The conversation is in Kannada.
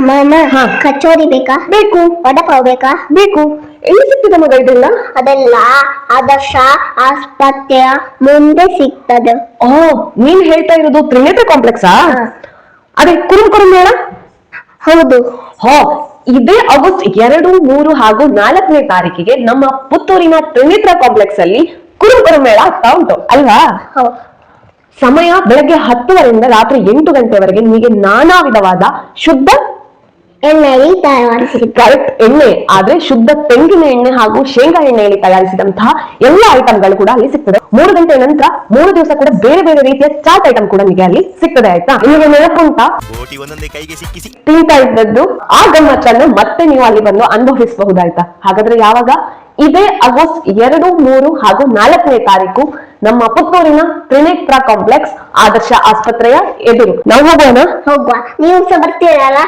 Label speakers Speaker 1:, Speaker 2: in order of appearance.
Speaker 1: ಅಮ್ಮ ಅಮ್ಮ
Speaker 2: ಹಾ.
Speaker 1: ಕಚೋರಿ ಬೇಕಾ?
Speaker 2: ಬೇಕು.
Speaker 1: ವಡಪಾವ್ ಬೇಕಾ?
Speaker 2: ಬೇಕು. ಎಲ್ಲಿ ಸಿಗ್ತದೆ ಮಗ ಇದೆಲ್ಲ?
Speaker 1: ಅದೆಲ್ಲ ಆದರ್ಶ ಆಸ್ಪತ್ರೆಯ ಮುಂದೆ ಸಿಗ್ತದೆ.
Speaker 2: ಓ ನೀನ್ ಹೇಳ್ತಾ ಇರೋದು ತ್ರಿನೇತ್ರ ಕಾಂಪ್ಲೆಕ್ಸಾ?
Speaker 1: ಹಾ.
Speaker 2: ಅದೇ ಕುರುಮ್ ಕುರುಮ್ ಮೇಳ?
Speaker 1: ಹೌದು.
Speaker 2: ಹೋ ಇದೇ ಆಗಸ್ಟ್ ಎರಡು ಮೂರು ಹಾಗೂ ನಾಲ್ಕನೇ ತಾರೀಕಿಗೆ ನಮ್ಮ ಪುತ್ತೂರಿನ ತ್ರಿನೇತ್ರ ಕಾಂಪ್ಲೆಕ್ಸ್ ಅಲ್ಲಿ ಕುರುಮ್ ಕುರುಮ್ ಮೇಳ ಆಗ್ತಾ ಉಂಟು ಅಲ್ವಾ? ಸಮಯ ಬೆಳಗ್ಗೆ ಹತ್ತುವರೆಯಿಂದ ರಾತ್ರಿ ಎಂಟು ಗಂಟೆವರೆಗೆ ನಿಮಗೆ ನಾನಾ ವಿಧವಾದ ಶುದ್ಧ
Speaker 1: ಎಣ್ಣೆಯಲ್ಲಿ ತಯಾರಿಸಿದ
Speaker 2: ಕರೆಕ್ಟ್ ಎಣ್ಣೆ ಆದ್ರೆ ಶುದ್ಧ ತೆಂಗಿನ ಎಣ್ಣೆ ಹಾಗೂ ಶೇಂಗಾ ಎಣ್ಣೆಯಲ್ಲಿ ತಯಾರಿಸಿದಂತಹ ಎಲ್ಲಾ ಐಟಮ್ಗಳು ಕೂಡ ಅಲ್ಲಿ ಸಿಗ್ತದೆ. ಮೂರು ಗಂಟೆ ನಂತರ ಮೂರು ದಿವಸ ಕೂಡ ಬೇರೆ ಬೇರೆ ರೀತಿಯ ಚಾಟ್ ಐಟಮ್ ಕೂಡ ನಿಮಗೆ ಅಲ್ಲಿ ಸಿಗ್ತದೆ ಆಯ್ತಾ? ನಿಮಗೆ ನೆನಪುಂಟಾ ತಿಂತಾ ಇದ್ದದ್ದು ಆ ಗಮ್ಮತ್ತನ್ನು ಮತ್ತೆ ನೀವು ಅಲ್ಲಿ ಬಂದು ಅನುಭವಿಸಬಹುದಾಯ್ತಾ? ಹಾಗಾದ್ರೆ ಯಾವಾಗ? ಇದೇ ಆಗಸ್ಟ್ ಎರಡು ಮೂರು ಹಾಗೂ ನಾಲ್ಕನೇ ತಾರೀಕು ನಮ್ಮ ಪುತ್ತೂರಿನ ತ್ರಿನೇತ್ರ ಕಾಂಪ್ಲೆಕ್ಸ್ ಆದರ್ಶ ಆಸ್ಪತ್ರೆಯ ಎದುರು. ನಾವು ಹೋಗೋಣ?
Speaker 1: ಹೋಗುವ. ನೀವು ಸಹ ಬರ್ತೀರಲ್ಲ?